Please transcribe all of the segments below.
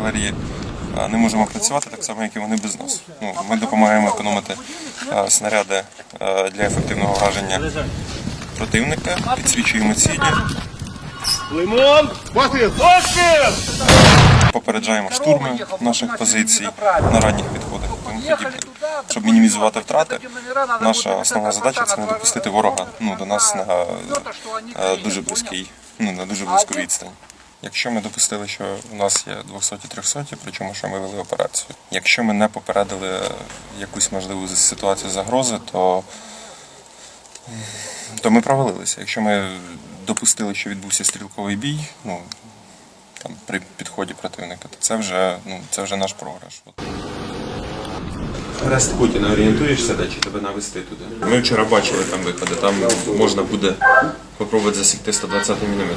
артилерії е, не можемо працювати так само, як і вони без нас. Ну, ми допомагаємо економити е, снаряди е, для ефективного враження противника, підсвічуємо цілі, Лимон! Попереджаємо штурми наших позицій на ранніх підходах. Тому. Щоб мінімізувати втрати, наша основна задача це не допустити ворога ну, до нас на дуже близький, ну, на дуже близьку відстань. Якщо ми допустили, що у нас є 200-300, причому що ми вели операцію. Якщо ми не попередили якусь можливу ситуацію загрози, то, то ми провалилися. Якщо ми допустили, що відбувся стрілковий бій, ну там при підході противника, то це вже ну це вже наш програш. Хрест Путіна орієнтуєшся, де чи тебе навести туди? Ми вчора бачили там виходи, там можна буде спробувати засікти 120 мм.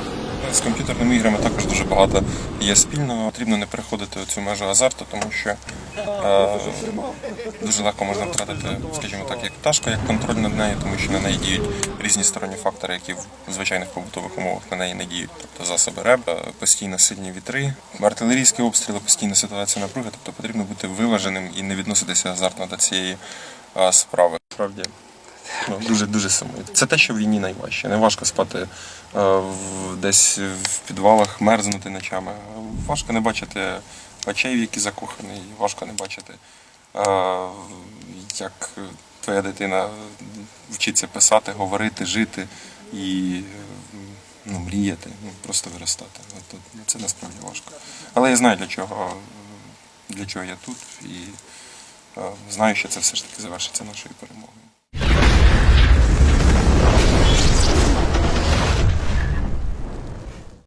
З комп'ютерними іграми також дуже багато є спільного. Потрібно не переходити цю межу азарту, тому що е, дуже легко можна втратити, скажімо так, як пташку, як контроль над нею, тому що на неї діють різні сторонні фактори, які в звичайних побутових умовах на неї не діють. Тобто засоби РЕБ, е, постійно сильні вітри, артилерійські обстріли, постійна ситуація напруги. Тобто потрібно бути виваженим і не відноситися азартно до цієї е, справи. Справді дуже дуже сумує. Це те, що в війні найважче. Не важко спати е, десь в підвалах, мерзнути ночами. Важко не бачити очей, в які закоханий, важко не бачити, е, як твоя дитина вчиться писати, говорити, жити і ну, мріяти, ну, просто виростати. От, Це насправді важко. Але я знаю, для чого, для чого я тут, і е, знаю, що це все ж таки завершиться нашою перемогою.